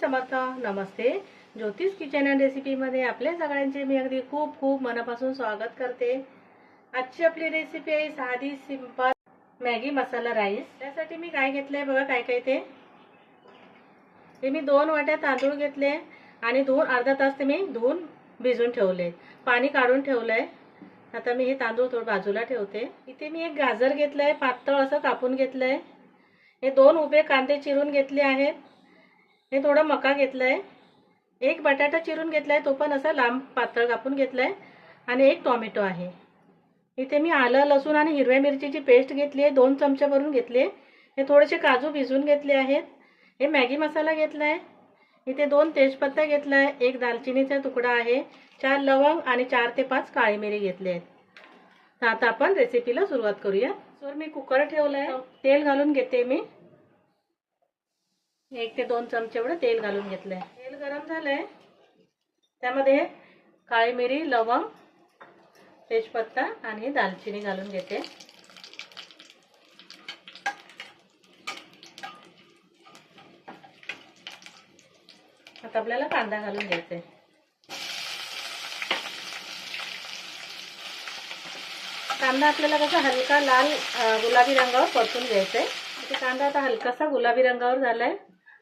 समर्थ. नमस्ते. ज्योतिष kitchen and रेसिपीमध्ये आपल्या सगळ्यांचे मी अगदी खूप खूप मनापासून स्वागत करते. आजची आपली रेसिपी आहे साधी सिंपल मॅगी मसाला राईस. त्यासाठी मी काय घेतलंय बघा काय काय ते? हे मी दोन वाट्या तांदूळ घेतले आणि धुवून अर्धा तास ते मी धुवून भिजून ठेवले. पाणी काढून ठेवलंय. आता मी हे तांदूळ थोडं बाजूला ठेवते. इथे मी एक गाजर घेतलंय पातळ असं कापून घेतलंय. हे दोन उभे कांदे चिरून घेतले आहेत. हे थोडं मका घेतलंय. एक बटाटा चिरून घेतलाय तो पण असा लांब पातळ कापून घेतलाय. आणि एक टॉमॅटो आहे. इथे मी आलं लसूण आणि हिरव्या मिरचीची पेस्ट घेतली आहे दोन चमचे भरून घेतली आहे. हे थोडेसे काजू भिजवून घेतले आहेत. हे मॅगी मसाला घेतलाय. इथे दोन तेजपत्ता घेतलाय एक दालचिनीचा तुकडा आहे चार लवंग आणि चार ते पाच काळी मिरी घेतले आहेत. तर आता आपण रेसिपीला सुरुवात करूया. तर मी कुकर ठेवलाय. तेल घालून घेते मी. एक ते दोन चमचे एवढं तेल घालून घेतलंय. तेल गरम झालंय. त्यामध्ये काळी मिरी लवंग तेजपत्ता आणि दालचिनी घालून घेते. आता आपल्याला कांदा घालून घ्यायचा आहे कांदा आपल्याला कसा हलका लाल गुलाबी रंगावर परतून घ्यायचा आहे कांदा आता हलकासा गुलाबी रंगावर झालाय.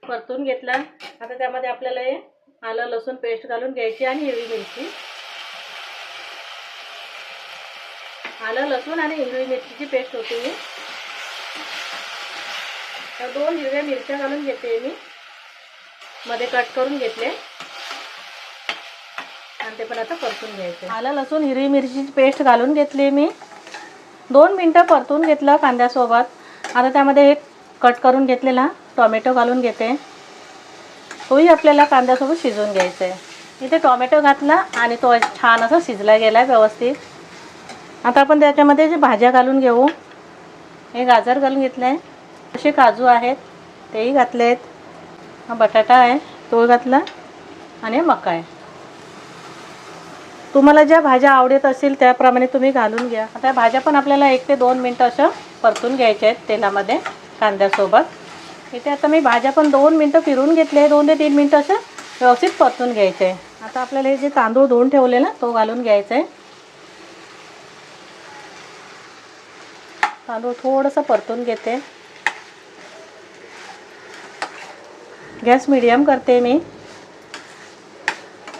परतून घेतला. आता त्यामध्ये आपल्याला हे आलं लसूण पेस्ट घालून घ्यायची आणि हिरवी मिरची. आलं लसूण आणि हिरवी मिरचीची पेस्ट होती मी तर दोन हिरव्या मिरच्या घालून घेते मी. मध्ये कट करून घेतले. आणि ते पण आता परतून घ्यायचे. आलं लसूण हिरवी मिरचीची पेस्ट घालून घेतली मी. दोन मिनटं परतून घेतलं कांद्यासोबत. आता त्यामध्ये एक कट करून घेतलेला टॉमॅटो घालून घेते. तोही आपल्याला कांद्यासोबत शिजवून घ्यायचा आहे इथे टॉमॅटो घातला आणि तो छान असा शिजला गेला आहे व्यवस्थित. आता आपण त्याच्यामध्ये जे भाज्या घालून घेऊ. हे गाजर घालून घेतलं आहे असे काजू आहेत तेही घातले आहेत हा बटाटा आहे तो घातला आणि मका आहे. तुम्हाला ज्या भाज्या आवडत असतील त्याप्रमाणे तुम्ही घालून घ्या. आता भाज्या पण आपल्याला एक ते दोन मिनटं असं परतून घ्यायच्या आहेत तेलामध्ये. कांद्यासोबत. इथे आता मी भाज्या पण दोन मिनटं फिरून घेतले. दोन ते तीन मिनटं असं व्यवस्थित परतून घ्यायचे. आहे आता आपल्याला हे जे तांदूळ धुवून ठेवले ना तो घालून घ्यायचा. आहे तांदूळ थोडंसं परतून घेते. गॅस मिडियम करते मी.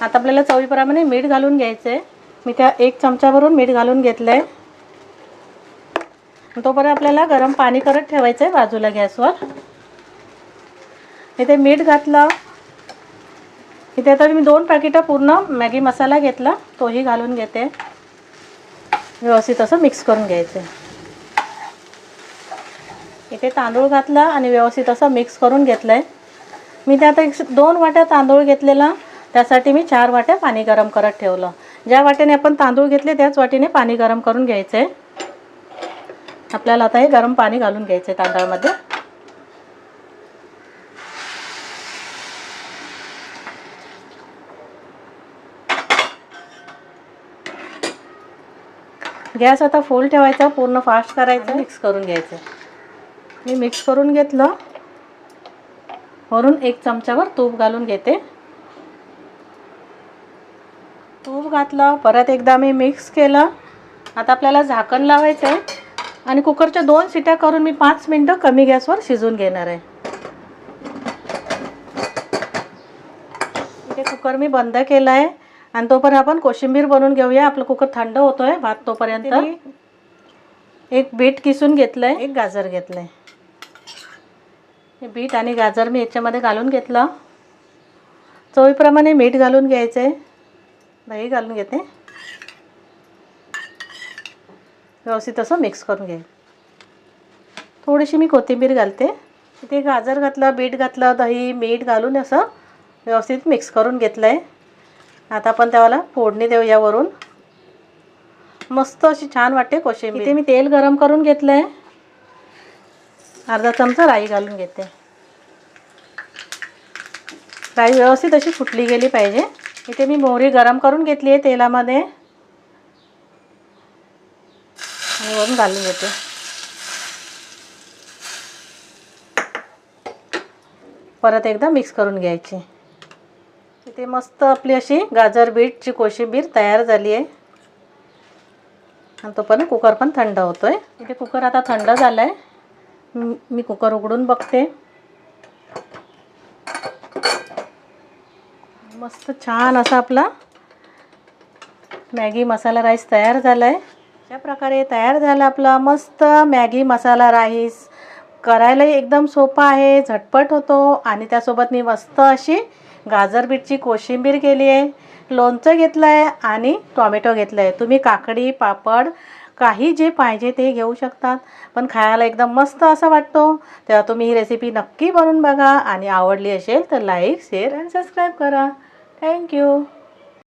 आता आपल्याला चवीप्रमाणे मीठ घालून घ्यायचं. आहे मी त्या एक चमचाभरून मीठ घालून घेतलं आहे तोपर्यंत आपल्याला गरम पाणी करत ठेवायचं आहे बाजूला गॅसवर. इथे मीठ घातलं. इथे आता मी दोन पॅकेटं पूर्ण मॅगी मसाला घेतला तोही घालून घेते. व्यवस्थित असं मिक्स करून घ्यायचं इथे तांदूळ घातला आणि व्यवस्थित असं मिक्स करून घेतलं आहे मी त्यात एक दोन वाट्या तांदूळ घेतलेला त्यासाठी मी चार वाट्या पाणी गरम करत ठेवलं. ज्या वाटेने आपण तांदूळ घेतले त्याच वाटीने पाणी गरम करून घ्यायचं आहे आपल्याला आता हे गरम पाणी घालून घ्यायचं आहे तांदळामध्ये. गॅस आता फुल ठेवायचा पूर्ण फास्ट करायचा मिक्स करून घ्यायचं. मी मिक्स करून घेतलं. वरून एक चमचावर तूप घालून घेते. तूप घातलं परत एकदा मी मिक्स केलं. आता आपल्याला झाकण लावायचं आहे आणि कुकरच्या दोन शिट्या करून मी पाच मिनटं कमी गॅसवर शिजवून घेणार आहे. इथे कुकर मी बंद केला आहे. आणि तोपर्यंत आपण कोशिंबीर बनवून घेऊया. आपलं कुकर थंड होतोय भात तोपर्यंत. एक बीट किसून घेतलंय. एक गाजर घेतलंय. हे बीट आणि गाजर मी याच्यामध्ये घालून घेतलं. चवीप्रमाणे मीठ घालून घ्यायचं आहे दही घालून घेते. व्यवस्थित असं मिक्स करून घे. थोडीशी मी कोथिंबीर घालते. इथे गाजर घातलं बीट घातलं दही मीठ घालून असं व्यवस्थित मिक्स करून घेतलं आहे आता आपण त्याला फोडणी देऊ यावरून. मस्त अशी छान वाटते कोशिंबीर. इथे मी तेल गरम करून घेतलं आहे अर्धा चमचा राई घालून घेते. राई व्यवस्थित अशी फुटली गेली पाहिजे. इथे मी मोहरी गरम करून घेतली आहे तेलामध्ये आणि वरून घालून घेते परत एकदा मिक्स करून घ्यायची. इथे मस्त आपली अशी गाजर बीटची कोशिंबीर तयार झाली आहे. आणि तो पण कुकर पण थंड होतो आहे इथे कुकर आता थंड झाला आहे मी कुकर उघडून बघते. मस्त छान असा आपला मॅगी मसाला राईस तयार झाला आहे अशा प्रकारे तयार झाला आपला मस्त मॅगी मसाला राईस. करायलाही एकदम सोपा आहे झटपट होतो आणि त्यासोबत मी मस्त अशी गाजर बीटची कोशिंबीर केली आहे. लोणचं घेतलं आहे आणि टॉमॅटो घेतलं आहे तुम्ही काकडी पापड काही जे पाहिजे ते घेऊ शकतात. पण खायला एकदम मस्त असा वाटतो. तेव्हा तुम्ही ही रेसिपी नक्की बनवून बघा आणि आवडली असेल तर लाईक शेअर आणि सबस्क्राईब करा. Thank you